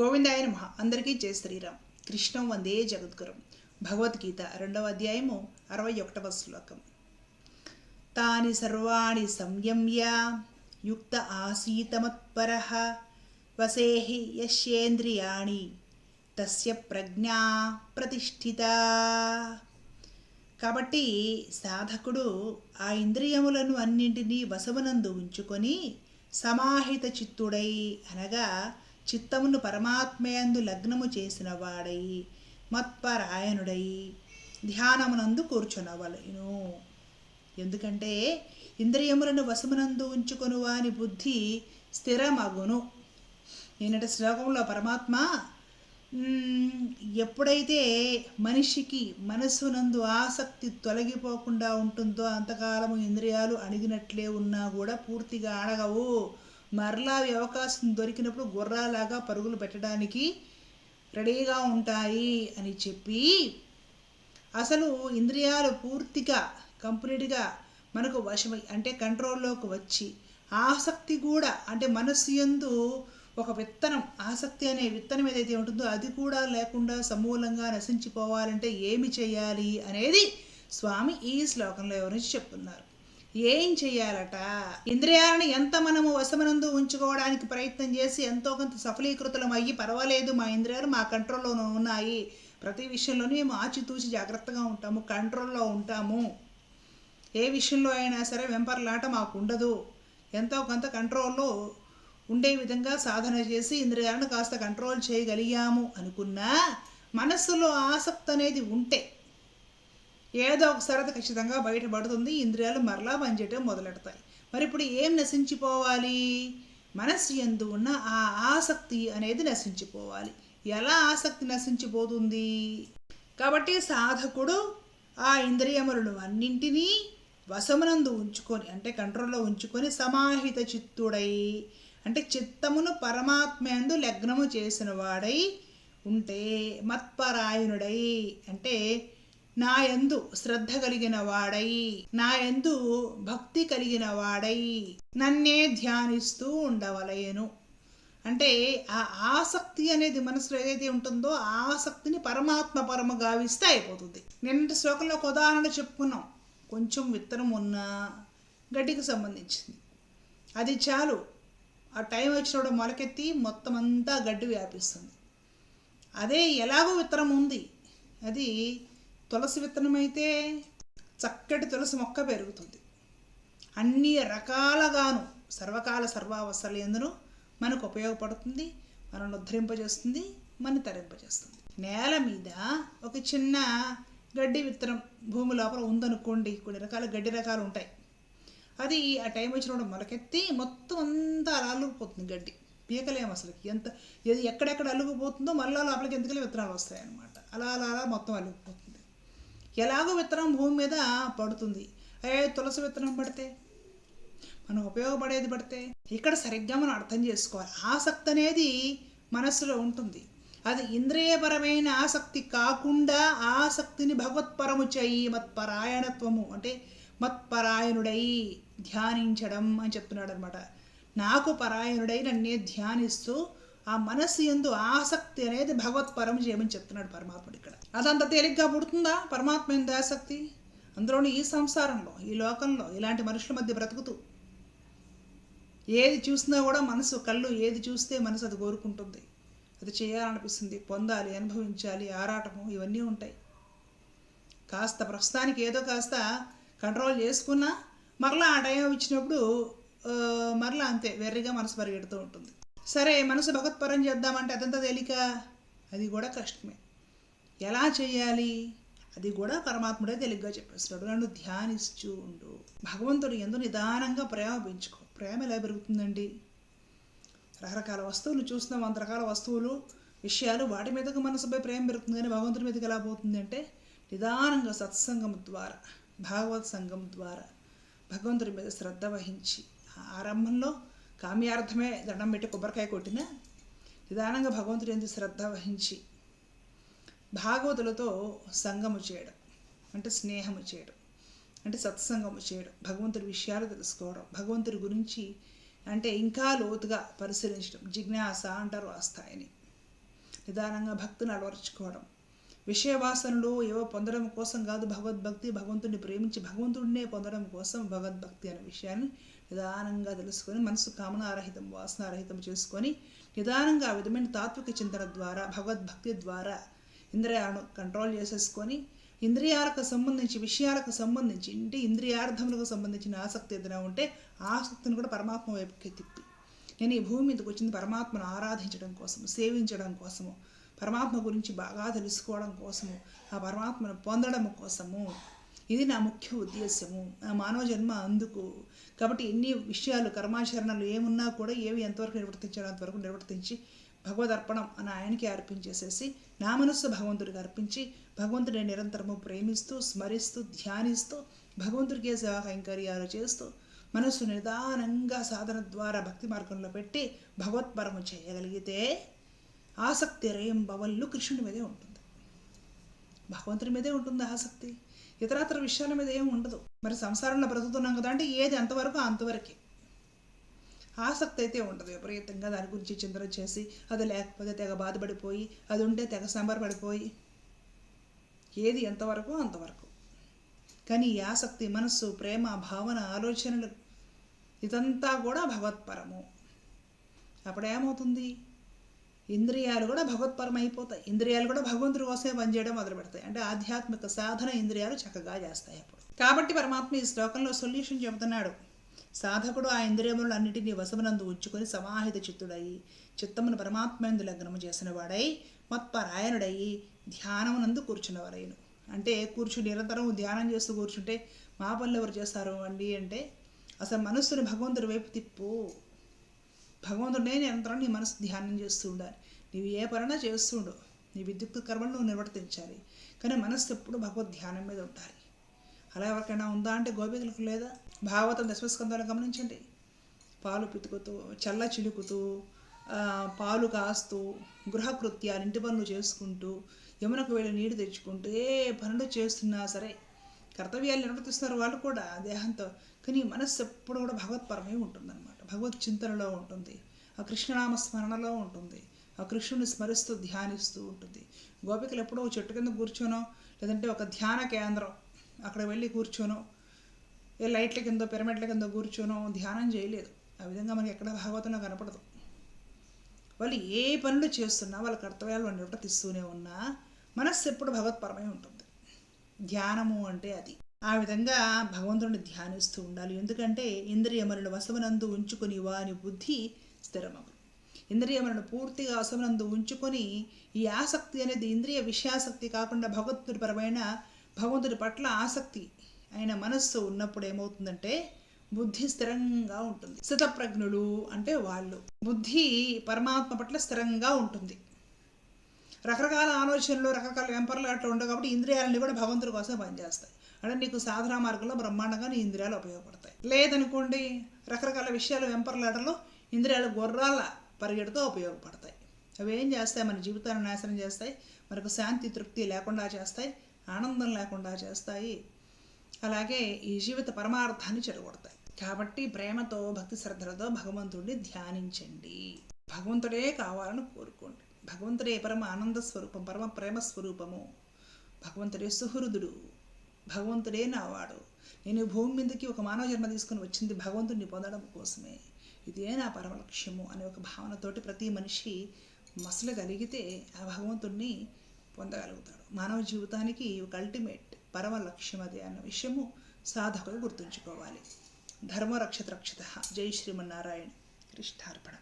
గోవిందాయ నమ. అందరికీ జయ శ్రీరామ్. కృష్ణం వందే జగద్గురం. భగవద్గీత రెండవ అధ్యాయము అరవై ఒకటవ శ్లోకం. తాని సర్వాణి సంయమ్య యుక్త ఆసీతమత్పర వసేహి యశ్యేంద్రియాణి తస్య ప్రజ్ఞా ప్రతిష్ఠిత. కాబట్టి సాధకుడు ఆ ఇంద్రియములను అన్నింటినీ వశమునందు ఉంచుకొని సమాహిత చిత్తుడై అనగా చిత్తమును పరమాత్మయందు లగ్నము చేసిన వాడై మత్పరాయణుడై ధ్యానమునందు కూర్చునవలెను. ఎందుకంటే ఇంద్రియములను వశమునందు ఉంచుకొను వాని బుద్ధి స్థిరమగును. నిన్నటి శ్లోకంలో పరమాత్మ ఎప్పుడైతే మనిషికి మనస్సునందు ఆసక్తి తొలగిపోకుండా ఉంటుందో అంతకాలము ఇంద్రియాలు అణిగినట్లే ఉన్నా కూడా పూర్తిగా అణగవు. మరలా అవకాశం దొరికినప్పుడు గుర్రాలాగా పరుగులు పెట్టడానికి రెడీగా ఉంటాయి అని చెప్పి అసలు ఇంద్రియాలు పూర్తిగా కంప్లీట్గా మనకు వశమై అంటే కంట్రోల్లోకి వచ్చి ఆసక్తి కూడా అంటే మనస్సు యందు ఒక విత్తనం ఆసక్తి అనే విత్తనం ఏదైతే ఉంటుందో అది కూడా లేకుండా సమూలంగా నశించిపోవాలంటే ఏమి చేయాలి అనేది స్వామి ఈ శ్లోకంలో వివరించి చెప్తున్నారు ఏం చెయ్యాలట? ఇంద్రియాలను ఎంత మనము వశమనందు ఉంచుకోవడానికి ప్రయత్నం చేసి ఎంతో కొంత సఫలీకృతులం అయ్యి పర్వాలేదు మా ఇంద్రియాలు మా కంట్రోల్లోనూ ఉన్నాయి. ప్రతి విషయంలోనూ మేము ఆచితూచి జాగ్రత్తగా ఉంటాము కంట్రోల్లో ఉంటాము. ఏ విషయంలో అయినా సరే వెంపర్లాట మాకు ఉండదు ఎంతో కొంత కంట్రోల్లో ఉండే విధంగా సాధన చేసి ఇంద్రియాలను కాస్త కంట్రోల్ చేయగలిగాము అనుకున్నా మనస్సులో ఆసక్తి అనేది ఉంటే ఏదో ఒకసారి అది ఖచ్చితంగా బయటపడుతుంది. ఇంద్రియాలు మరలా పనిచేయటం మొదలెడతాయి. మరి ఇప్పుడు ఏం నశించిపోవాలి? మనస్సు ఎందు ఉన్న ఆ ఆసక్తి అనేది నశించిపోవాలి. ఎలా ఆసక్తి నశించిపోతుంది? కాబట్టి సాధకుడు ఆ ఇంద్రియములను అన్నింటినీ వశమునందు ఉంచుకొని అంటే కంట్రోల్లో ఉంచుకొని సమాహిత చిత్తుడై అంటే చిత్తమును పరమాత్మయందు లగ్నము చేసిన వాడై ఉంటే మత్పరాయణుడై అంటే నా యందు శ్రద్ధ కలిగిన వాడై నా యందు భక్తి కలిగిన వాడై నన్నే ధ్యానిస్తూ ఉండవలయను అంటే ఆ ఆసక్తి అనేది మనసులో ఏదైతే ఉంటుందో ఆ ఆసక్తిని పరమాత్మ పరమ గావిస్తే అయిపోతుంది. నిన్నటి శ్లోకంలో ఒక ఉదాహరణ చెప్పుకున్నాం. కొంచెం విత్తనం ఉన్న గడ్డికి సంబంధించింది. అది చాలు. ఆ టైం వచ్చినప్పుడు మొలకెత్తి మొత్తం అంతా గడ్డి వ్యాపిస్తుంది. అదే ఎలాగో విత్తనం ఉంది. అది తులసి విత్తనం అయితే చక్కటి తులసి మొక్క పెరుగుతుంది. అన్ని రకాలుగాను సర్వకాల సర్వావస్థలు ఎందును మనకు ఉపయోగపడుతుంది మనల్ని ఉద్ధరింపజేస్తుంది మన తరింపజేస్తుంది. నేల మీద ఒక చిన్న గడ్డి విత్తనం భూమి లోపల ఉందనుకోండి కొన్ని రకాల గడ్డి రకాలు ఉంటాయి. అది ఆ టైం వచ్చినప్పుడు మొలకెత్తి మొత్తం అంతా అలా అల్లుకుపోతుంది గడ్డి. పీకలేము అసలు ఎంత ఎక్కడెక్కడ అలుగుపోతుందో మళ్ళీ లోపలికి ఎందుకలే విత్తనాలు వస్తాయి అన్నమాట అలా అలా అలా మొత్తం అల్లుకుపోతుంది. ఎలాగో విత్తనం భూమి మీద పడుతుంది. ఏ తులసి విత్తనం పడితే? మనం ఉపయోగపడేది పడితే? ఇక్కడ సరిగ్గా మనం అర్థం చేసుకోవాలి. ఆసక్తి అనేది మనస్సులో ఉంటుంది. అది ఇంద్రియపరమైన ఆసక్తి కాకుండా ఆసక్తిని భగవత్పరము చేయి మత్పరాయణత్వము అంటే మత్పరాయణుడై ధ్యానించడం అని చెప్తున్నాడు అనమాట నాకు పరాయణుడై నన్నే ధ్యానిస్తూ ఆ మనస్సు ఎందు ఆసక్తి అనేది భగవత్పరం చేయమని చెప్తున్నాడు పరమాత్ముడు ఇక్కడ. అదంత తేలిగ్గా పుడుతుందా? పరమాత్మ ఎందు ఆసక్తి? అందులోని ఈ సంసారంలో ఈ లోకంలో ఇలాంటి మనుషుల మధ్య బ్రతుకుతూ ఏది చూసినా కూడా మనసు కళ్ళు ఏది చూస్తే మనసు అది కోరుకుంటుంది. అది చేయాలనిపిస్తుంది. పొందాలి అనుభవించాలి ఆరాటము ఇవన్నీ ఉంటాయి. కాస్త ప్రస్తుతానికి ఏదో కాస్త కంట్రోల్ చేసుకున్నా మరలా ఆ టైం ఇచ్చినప్పుడు మరలా అంతే వెర్రిగా మనసు పరిగెడుతూ ఉంటుంది. సరే మనసు భగవత్పరం చేద్దామంటే అదంతా తేలిక? అది కూడా కష్టమే. ఎలా చేయాలి? అది కూడా పరమాత్ముడే తెలిగ్గా చెప్పేస్తాడు నన్ను ధ్యానిస్తూ ఉండు. భగవంతుడు ఎందు నిదానంగా ప్రేమ పెంచుకో. ప్రేమ ఎలా పెరుగుతుందండి? రకరకాల వస్తువులు చూస్తున్నాం. వంద రకాల వస్తువులు విషయాలు వాటి మీదకు మనసుపై ప్రేమ పెరుగుతుంది కానీ భగవంతుడి మీదకి ఎలా పోతుంది అంటే నిదానంగా సత్సంగం ద్వారా భాగవత్ సంఘం ద్వారా భగవంతుడి మీద శ్రద్ధ వహించి ఆరంభంలో కామ్యార్థమే దండం పెట్టి కొబ్బరికాయ కొట్టినా నిదానంగా భగవంతుడి ఎందుకు శ్రద్ధ వహించి భాగవతులతో సంగము చేయడం అంటే స్నేహము చేయడం అంటే సత్సంగము చేయడం భగవంతుడి విషయాలు తెలుసుకోవడం భగవంతుడి గురించి అంటే ఇంకా లోతుగా పరిశీలించడం జిజ్ఞాస అంటారు ఆ స్థాయిని. నిదానంగా భక్తిని అలవరుచుకోవడం. విషయవాసనలు ఏవో పొందడం కోసం కాదు భగవద్భక్తి భగవంతుడిని ప్రేమించి భగవంతుడినే పొందడం కోసం భగవద్భక్తి అనే విషయాన్ని నిదానంగా తెలుసుకొని మనసు కామనారహితం వాసనారహితం చేసుకొని నిదానంగా ఆ విధమైన తాత్విక చింతన ద్వారా భగవద్భక్తి ద్వారా ఇంద్రియాలను కంట్రోల్ చేసేసుకొని ఇంద్రియాలకు సంబంధించి విషయాలకు సంబంధించి ఇంటి ఇంద్రియార్థములకు సంబంధించిన ఆసక్తి ఏదైనా ఉంటే ఆసక్తిని కూడా పరమాత్మ వైపుకి తిప్పి నేను ఈ భూమి మీదకి వచ్చింది పరమాత్మను ఆరాధించడం కోసము సేవించడం కోసము పరమాత్మ గురించి బాగా తెలుసుకోవడం కోసము ఆ పరమాత్మను పొందడం కోసము. ఇది నా ముఖ్య ఉద్దేశము. నా మానవ జన్మ అందుకు. కాబట్టి ఎన్ని విషయాలు కర్మాచరణలు ఏమున్నా కూడా ఏవి ఎంతవరకు నిర్వర్తించాలో అంతవరకు నిర్వర్తించి భగవదర్పణం అని ఆయనకి అర్పించేసేసి నా మనస్సు భగవంతుడికి అర్పించి భగవంతుడిని నిరంతరము ప్రేమిస్తూ స్మరిస్తూ ధ్యానిస్తూ భగవంతుడికే సేవా కైంకర్యాలు చేస్తూ మనస్సు నిదానంగా సాధన ద్వారా భక్తి మార్గంలో పెట్టి భగవత్పరము చేయగలిగితే ఆసక్తి రేయం బవల్లు కృష్ణుడి మీదే ఉంటుంది. భగవంతుడి మీదే ఉంటుంది ఆసక్తి. ఇతరాతర విషయాల మీద ఏం ఉండదు. మరి సంసారంలో బ్రతుకుతున్నాం కదా అంటే ఏది అంతవరకు అంతవరకే. ఆసక్తి అయితే ఉండదు విపరీతంగా దాని గురించి చింతన చేసి అది లేకపోతే తెగ బాధపడిపోయి అది ఉంటే తెగ సంబరపడిపోయి. ఏది ఎంతవరకు అంతవరకు. కానీ ఈ ఆసక్తి మనస్సు ప్రేమ భావన ఆలోచనలు ఇదంతా కూడా భగవత్పరము. అప్పుడు ఏమవుతుంది ఇంద్రియాలు కూడా భగవత్పరం అయిపోతాయి ఇంద్రియాలు కూడా భగవంతుడి కోసమే పనిచేయడం మొదలు పెడతాయి అంటే ఆధ్యాత్మిక సాధన ఇంద్రియాలు చక్కగా చేస్తాయి అప్పుడు. కాబట్టి పరమాత్మ ఈ శ్లోకంలో సొల్యూషన్ చెబుతున్నాడు. సాధకుడు ఆ ఇంద్రియములన్నిటినీ వశమునందు ఉంచుకొని సమాహిత చిత్తుడయి చిత్తమును పరమాత్మందు లగ్నము చేసిన వాడై మత్పరాయణుడయి ధ్యానమునందు కూర్చున్నవారైను అంటే కూర్చుని నిరంతరం ధ్యానం చేస్తూ కూర్చుంటే మా పనులు ఎవరు చేస్తారు అండి అంటే అసలు మనస్సుని భగవంతుడి వైపు తిప్పు. భగవంతుడే నిరంతరం నీ మనసు ధ్యానం చేస్తూ ఉండాలి. నీవు ఏ పనైనా చేస్తుండు. నీ విద్యుత్ కర్మను నువ్వు నిర్వర్తించాలి. కానీ మనస్సు ఎప్పుడు భగవద్ ధ్యానం మీద ఉండాలి. అలా ఎవరికైనా ఉందా అంటే గోపికలకు లేదా? భాగవతం దశమస్కంధాలు గమనించండి. పాలు పితుకుతూ చల్ల చిలుకుతూ పాలు కాస్తూ గృహకృత్యాలు ఇంటి పనులు చేసుకుంటూ యమునకు వెళ్ళి నీరు తెచ్చుకుంటూ ఏ పనులు చేస్తున్నా సరే కర్తవ్యాలు నిర్వర్తిస్తున్నారు వాళ్ళు కూడా దేహంతో. కానీ మనస్సు ఎప్పుడు కూడా భగవత్పరమే ఉంటుందన్నమాట. భగవత్ చింతనలో ఉంటుంది. ఆ కృష్ణనామ స్మరణలో ఉంటుంది. ఆ కృష్ణుని స్మరిస్తూ ధ్యానిస్తూ ఉంటుంది. గోపికలు ఎప్పుడో చెట్టు కింద కూర్చోనో లేదంటే ఒక ధ్యాన కేంద్రం అక్కడ వెళ్ళి కూర్చోనో ఏ లైట్ల కింద పిరమిడ్ల కింద కూర్చోనో ధ్యానం చేయలేదు. ఆ విధంగా మనకి ఎక్కడ భాగవతంలో కనపడదు. వాళ్ళు ఏ పనులు చేస్తున్నా వాళ్ళ కర్తవ్యాలు వాళ్ళు నిర్వర్తిస్తూనే ఉన్నా మనస్సు ఎప్పుడు భగవత్పరమై ఉంటుంది. ధ్యానము అంటే అది. ఆ విధంగా భగవంతుడిని ధ్యానిస్తూ ఉండాలి. ఎందుకంటే ఇంద్రియములను వశమునందు ఉంచుకొని వాని బుద్ధి స్థిరమగు. ఇంద్రియములను పూర్తిగా వశమునందు ఉంచుకొని ఈ ఆసక్తి అనేది ఇంద్రియ విషయాసక్తి కాకుండా భగవంతుడి పరమైన భగవంతుడి పట్ల ఆసక్తి అయిన మనస్సు ఉన్నప్పుడు ఏమవుతుందంటే బుద్ధి స్థిరంగా ఉంటుంది. స్థితప్రజ్ఞులు అంటే వాళ్ళు. బుద్ధి పరమాత్మ పట్ల స్థిరంగా ఉంటుంది. రకరకాల ఆలోచనలు రకరకాల వెంపర్లు అట్లా ఉండవు కాబట్టి ఇంద్రియాలని కూడా భగవంతుడి కోసం పనిచేస్తాయి. అంటే నీకు సాధన మార్గంలో బ్రహ్మాండంగా నీ ఇంద్రియాలు ఉపయోగపడతాయి. లేదనుకోండి రకరకాల విషయాలు వెంపర్లాటలో ఇంద్రియాలు గుర్రాల పరిగెడుతూ ఉపయోగపడతాయి. అవి ఏం చేస్తాయి? మన జీవితాన్ని నాశనం చేస్తాయి. మనకు శాంతి తృప్తి లేకుండా చేస్తాయి. ఆనందం లేకుండా చేస్తాయి. అలాగే ఈ జీవిత పరమార్థాన్ని చెడగొడతాయి. కాబట్టి ప్రేమతో భక్తి శ్రద్ధలతో భగవంతుడిని ధ్యానించండి. భగవంతుడే కావాలని కోరుకోండి. భగవంతుడే పరమ ఆనంద స్వరూపం పరమ ప్రేమ స్వరూపము. భగవంతుడే సుహృదుడు భగవంతుడే నావాడు. నేను భూమి మీదకి ఒక మానవ జన్మ తీసుకుని వచ్చింది భగవంతుడిని పొందడం కోసమే. ఇదే నా పరమ లక్ష్యము అనే ఒక భావనతోటి ప్రతి మనిషి మసలగలిగితే ఆ భగవంతుడిని పొందగలుగుతాడు. మానవ జీవితానికి ఒక అల్టిమేట్ పరమ లక్ష్యం అదే అన్న విషయము సాధకులు గుర్తుంచుకోవాలి. ధర్మరక్షత రక్షత. జై శ్రీమన్నారాయణ. కృష్ణార్పణ.